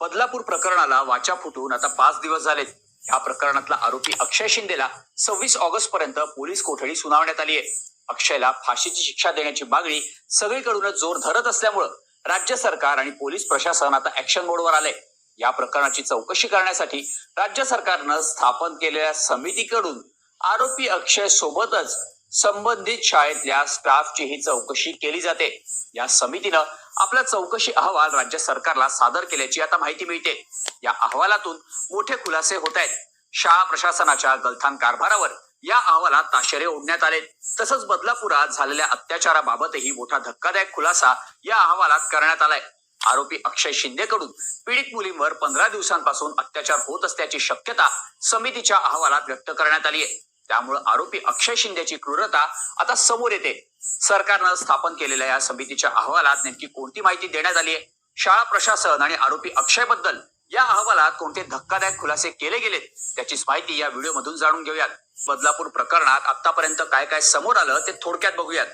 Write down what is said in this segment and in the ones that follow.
बदलापूर प्रकरणाला वाचा फुटून आता पाच दिवस झालेत. या प्रकरणातला आरोपी अक्षय शिंदेला सव्वीस ऑगस्ट पर्यंत पोलीस कोठडी सुनावण्यात आली आहे अक्षयला फाशीची शिक्षा देण्याची मागणी सगळीकडूनच जोर धरत असल्यामुळं राज्य सरकार आणि पोलीस प्रशासन आता ऍक्शन मोडवर आले या प्रकरणाची चौकशी करण्यासाठी राज्य सरकारनं स्थापन केलेल्या समितीकडून आरोपी अक्षय सोबतच संबंधित शाळेतल्या स्टाफचीही चौकशी केली जाते. या समितीनं आपला चौकशी अहवाल राज्य सरकारला सादर केल्याची आता माहिती मिळते. या अहवालातून मोठे खुलासे होत आहेत. शाळा प्रशासनाच्या गलथान कारभारावर या अहवालात ताशेरे ओढण्यात आले तसंच बदलापुरात झालेल्या अत्याचाराबाबतही मोठा धक्कादायक खुलासा या अहवालात करण्यात आलाय. आरोपी अक्षय शिंदेकडून पीडित मुलींवर पंधरा दिवसांपासून अत्याचार होत असल्याची शक्यता समितीच्या अहवालात व्यक्त करण्यात आली आहे त्यामुळे आरोपी अक्षय शिंदेची क्रूरता आता समोर येते. सरकारनं स्थापन केलेल्या या समितीच्या अहवालात नेमकी कोणती माहिती देण्यात आली आहे शाळा प्रशासन आणि आरोपी अक्षयबद्दल या अहवालात कोणते धक्कादायक खुलासे केले गेलेत? त्याचीच माहिती या व्हिडिओमधून जाणून घेऊयात. बदलापूर प्रकरणात आतापर्यंत काय काय समोर आलं ते थोडक्यात बघूयात.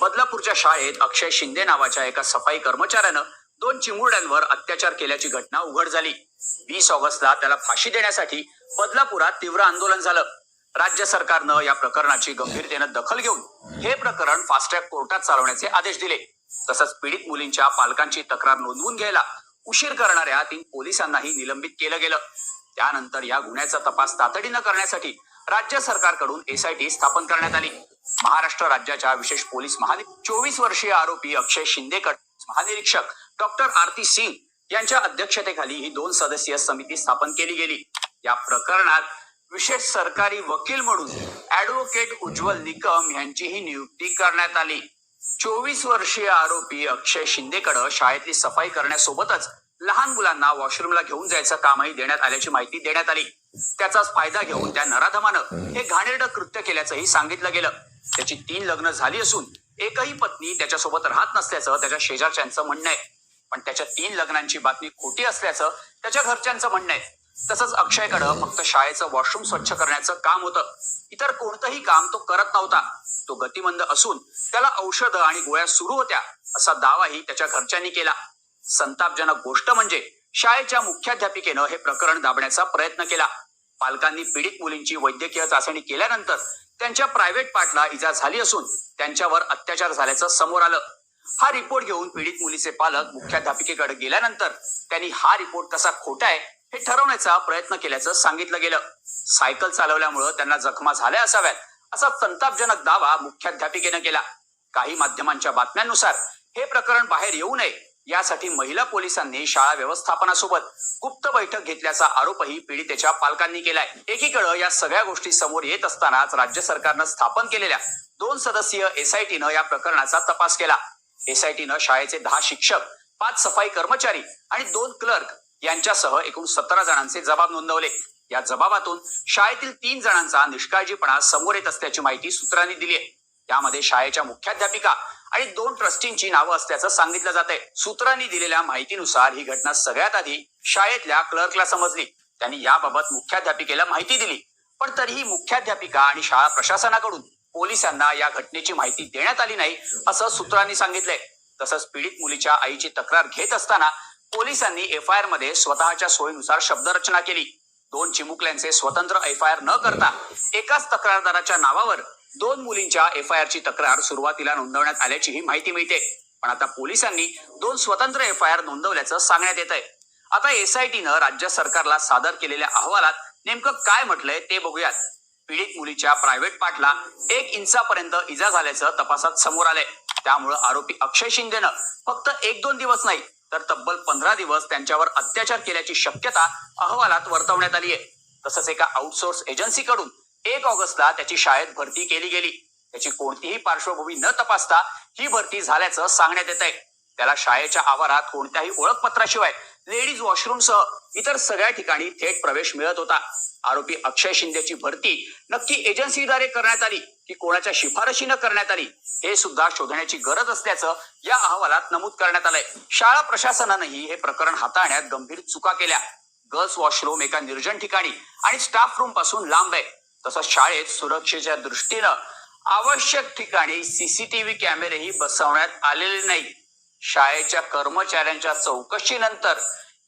बदलापूरच्या शाळेत अक्षय शिंदे नावाच्या एका सफाई कर्मचाऱ्यानं दोन चिमुरड्यांवर अत्याचार केल्याची घटना उघड झाली. वीस ऑगस्टला त्याला फाशी देण्यासाठी बदलापुरात तीव्र आंदोलन झालं. राज्य सरकारनं या प्रकरणाची गंभीरतेनं दखल घेऊन हे प्रकरण फास्ट ट्रॅक कोर्टात चालवण्याचे आदेश दिले. तसंच पीडित मुलींच्या पालकांची तक्रार नोंदवून घ्यायला उशीर करणाऱ्या तीन पोलिसांनाही निलंबित केलं गेलं. त्यानंतर या गुन्ह्याचा तपास तातडीनं करण्यासाठी राज्य सरकारकडून एसआयटी स्थापन करण्यात आली. महाराष्ट्र राज्याच्या विशेष पोलीस महानिरीक्षक चोवीस वर्षीय आरोपी अक्षय शिंदेकड महानिरीक्षक डॉक्टर आरती सिंग यांच्या अध्यक्षतेखाली ही दोन सदस्यीय समिती स्थापन केली गेली. या प्रकरणात विशेष सरकारी वकील म्हणून ऍडव्होकेट उज्ज्वल निकम यांचीही नियुक्ती करण्यात आली. चोवीस वर्षीय आरोपी अक्षय शिंदेकडे शाळेतली सफाई करण्यासोबतच लहान मुलांना वॉशरूमला घेऊन जायचं कामही देण्यात आल्याची माहिती देण्यात आली. त्याचाच फायदा घेऊन त्या नराधमानं हे घाणेरडं कृत्य केल्याचंही सांगितलं गेलं. त्याची तीन लग्न झाली असून एकही पत्नी त्याच्यासोबत राहत नसल्याचं त्याच्या शेजारच्यांचं म्हणणं आहे. पण त्याच्या तीन लग्नांची बातमी खोटी असल्याचं त्याच्या घरच्यांचं म्हणणं आहे. तसंच अक्षयकडं फक्त शाळेचं वॉशरूम स्वच्छ करण्याचं काम होतं. इतर कोणतंही काम तो करत नव्हता. तो गतिमंद असून त्याला औषधं आणि गोळ्या सुरू होत्या असा दावाही त्याच्या घरच्यांनी केला. संतापजनक गोष्ट म्हणजे शाळेच्या मुख्याध्यापिकेनं हे प्रकरण दाबण्याचा प्रयत्न केला. पालकांनी पीडित मुलींची वैद्यकीय चाचणी केल्यानंतर त्यांच्या प्रायव्हेट पार्टला इजा झाली असून त्यांच्यावर अत्याचार झाल्याचं समोर आलं. हा रिपोर्ट घेऊन पीडित मुलीचे पालक मुख्याध्यापिकेकडे गेल्यानंतर त्यांनी हा रिपोर्ट कसा खोटा आहे हे ठरवण्याचा प्रयत्न केल्याचं सांगितलं गेलं. सायकल चालवल्यामुळं त्यांना जखमा झाल्या असाव्यात असा संतापजनक दावा मुख्याध्यापिकेनं केला. काही माध्यमांच्या बातम्यांनुसार हे प्रकरण बाहेर येऊ नये यासाठी महिला पोलिसांनी शाळा व्यवस्थापनासोबत गुप्त बैठक घेतल्याचा आरोपही पीडितेच्या पालकांनी केलाय. एकीकडे या सगळ्या गोष्टी समोर येत असतानाच राज्य सरकारनं स्थापन केलेल्या दोन सदस्यीय एसआयटीनं या प्रकरणाचा तपास केला. एसआयटीनं शाळेचे दहा शिक्षक पाच सफाई कर्मचारी आणि दोन क्लर्क यांच्यासह एकूण सतरा जणांचे जबाब नोंदवले. या जबाबातून शाळेतील तीन जणांचा निष्काळजीपणा समोर येत असल्याची माहिती सूत्रांनी दिली आहे. त्यामध्ये शाळेच्या मुख्याध्यापिका आणि दोन ट्रस्टींची नावं असल्याचं सांगितलं जात आहे सूत्रांनी दिलेल्या माहितीनुसार ही घटना सगळ्यात आधी शाळेतल्या क्लर्कला समजली. त्यांनी याबाबत मुख्याध्यापिकेला माहिती दिली. पण तरीही मुख्याध्यापिका आणि शाळा प्रशासनाकडून पोलिसांना या घटनेची माहिती देण्यात आली नाही असं सूत्रांनी सांगितलंय. तसंच पीडित मुलीच्या आईची तक्रार घेत असताना पोलिसांनी एफ आय आरमध्ये स्वतःच्या सोयीनुसार शब्दरचना केली. दोन चिमुकल्यांचे स्वतंत्र एफ आय आर न करता एकाच तक्रारदाराच्या नावावर दोन मुलींच्या एफ आय आर ची तक्रार सुरुवातीला नोंदवण्यात आल्याचीही माहिती मिळते. पण आता पोलिसांनी दोन स्वतंत्र एफ आय आर नोंदवल्याचं सांगण्यात येत आहे आता एसआयटीनं राज्य सरकारला सादर केलेल्या अहवालात नेमकं काय म्हटलंय ते बघूयात. पीडित मुलीच्या प्रायव्हेट पार्टला एक इंचापर्यंत इजा झाल्याचं तपासात समोर आलंय. त्यामुळं आरोपी अक्षय शिंदेनं फक्त एक दोन दिवस नाही तर तब्बल पंधरा दिवस त्यांच्यावर अत्याचार केल्याची शक्यता अहवालात वर्तवण्यात आली आहे तसंच एका आउटसोर्स एजन्सीकडून एक ऑगस्टला त्याची शाळेत भरती केली गेली. त्याची कोणतीही पार्श्वभूमी न तपासता ही भरती झाल्याचं सांगण्यात येत आहे त्याला शाळेच्या आवारात कोणत्याही ओळखपत्राशिवाय लेडीज वॉशरूमसह इतर सगळ्या ठिकाणी थेट प्रवेश मिळत होता. आरोपी अक्षय शिंदेची भरती नक्की एजन्सीद्वारे करण्यात आली. ती कोणाच्या शिफारशीनं करण्यात आली हे सुद्धा शोधण्याची गरज असल्याचं या अहवालात नमूद करण्यात आलंय. शाळा प्रशासनानंही हे प्रकरण हाताळण्यात गंभीर चुका केल्या. गर्ल्स वॉशरूम एका निर्जन ठिकाणी आणि स्टाफ रूमपासून लांब आहे. तसंच शाळेत सुरक्षेच्या दृष्टीनं आवश्यक ठिकाणी सीसीटीव्ही कॅमेरेही बसवण्यात आलेले नाही. शाळेच्या कर्मचाऱ्यांच्या चौकशीनंतर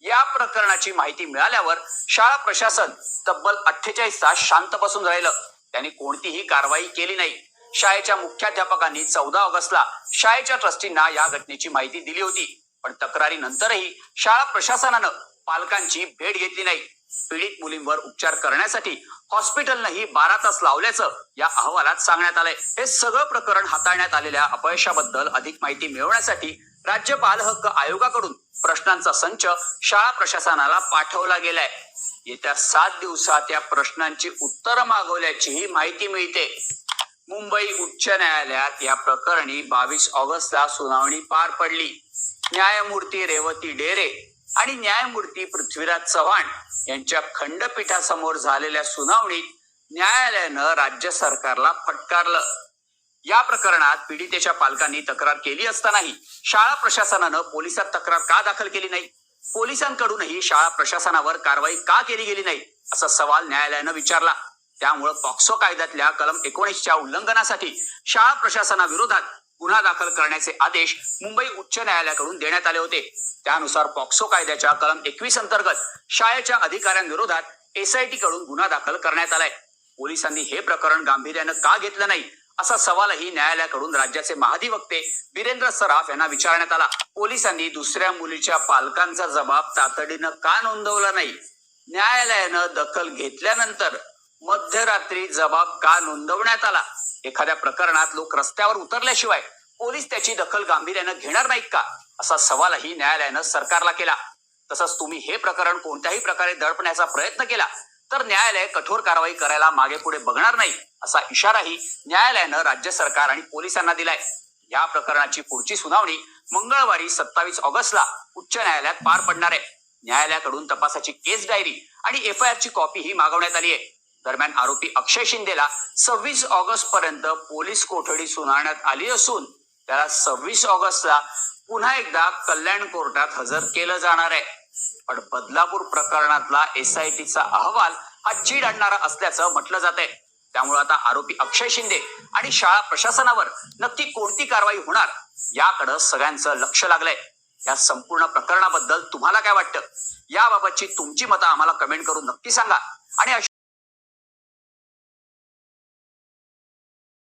या प्रकरणाची माहिती मिळाल्यावर शाळा प्रशासन तब्बल अठ्ठेचाळीस तास शांत बसून राहिलं. त्यांनी कोणतीही कारवाई केली नाही. शाळेच्या मुख्याध्यापकांनी चौदा ऑगस्टला शाळेच्या ट्रस्टींना या घटनेची माहिती दिली होती. पण तक्रारीनंतरही शाळा प्रशासनानं पालकांची भेट घेतली नाही. पीडित मुलींवर उपचार करण्यासाठी हॉस्पिटलनंही बारा तास लावल्याचं या अहवालात सांगण्यात आलंय. हे सगळं प्रकरण हाताळण्यात आलेल्या अपयशाबद्दल अधिक माहिती मिळवण्यासाठी राज्य बाल हक्क आयोगाकडून प्रश्नांचा संच शाळा प्रशासनाला पाठवला गेलाय. येत्या सात दिवसात या प्रश्नांची उत्तरं मागवल्याचीही माहिती मिळते. मुंबई उच्च न्यायालयात या प्रकरणी बावीस ऑगस्टला सुनावणी पार पडली. न्यायमूर्ती रेवती डेरे आणि न्यायमूर्ती पृथ्वीराज चव्हाण यांच्या खंडपीठासमोर झालेल्या सुनावणीत न्यायालयानं राज्य सरकारला फटकारलं. या प्रकरणात पीडितेच्या पालकांनी तक्रार केली असतानाही शाळा प्रशासनानं पोलिसात तक्रार का दाखल केली नाही? पोलिसांकडूनही शाळा प्रशासनावर कारवाई का केली गेली नाही असा सवाल न्यायालयानं विचारला. त्यामुळं पॉक्सो कायद्यातल्या कलम एकोणीसच्या उल्लंघनासाठी शाळा प्रशासनाविरोधात गुन्हा दाखल करण्याचे आदेश मुंबई उच्च न्यायालयाकडून देण्यात आले होते. त्यानुसार पॉक्सो कायद्याच्या कलम एकवीस अंतर्गत शाळेच्या अधिकाऱ्यांविरोधात एसआयटी कडून गुन्हा दाखल करण्यात आलाय. पोलिसांनी हे प्रकरण गांभीर्यानं का घेतलं नाही असा सवालही न्यायालयाकडून राज्याचे महाधिवक्ते वीरेंद्र सराफ यांना विचारण्यात आला. पोलिसांनी दुसऱ्या मुलीच्या पालकांचा जबाब तातडीनं का नोंदवला नाही? न्यायालयानं दखल घेतल्यानंतर मध्यरात्री जबाब का नोंदवण्यात आला? एखाद्या प्रकरणात लोक रस्त्यावर उतरल्याशिवाय पोलीस त्याची दखल गांभीर्यानं घेणार नाहीत का? असा सवालही न्यायालयानं सरकारला केला. तसंच तुम्ही हे प्रकरण कोणत्याही प्रकारे दडपण्याचा प्रयत्न केला तर न्यायालय कठोर कारवाई करायला मागे पुढे बघणार नाही. असा इशाराही न्यायालयानं राज्य सरकार आणि पोलिसांना दिलाय. या प्रकरणाची पुढची सुनावणी मंगळवारी सत्तावीस ऑगस्टला उच्च न्यायालयात पार पडणार आहे. न्यायालयाकडून तपासाची केस डायरी आणि एफ आय आर ची कॉपी ही मागवण्यात आली आहे. दरम्यान आरोपी अक्षय शिंदेला सव्वीस ऑगस्ट पर्यंत पोलीस कोठडी सुनावण्यात आली असून त्याला सव्वीस ऑगस्टला पुन्हा एकदा कल्याण कोर्टात हजर केलं जाणार आहे. पण बदलापूर प्रकरणातला एसआयटीचा अहवाल हा चीड आणणारा असल्याचं म्हटलं जात आहे त्यामुळे आता आरोपी अक्षय शिंदे आणि शाळा प्रशासनावर नक्की कोणती कारवाई होणार याकडं सगळ्यांचं लक्ष लागलंय. या संपूर्ण प्रकरणाबद्दल तुम्हाला काय वाटतं? याबाबतची तुमची मतं आम्हाला कमेंट करून नक्की सांगा. आणि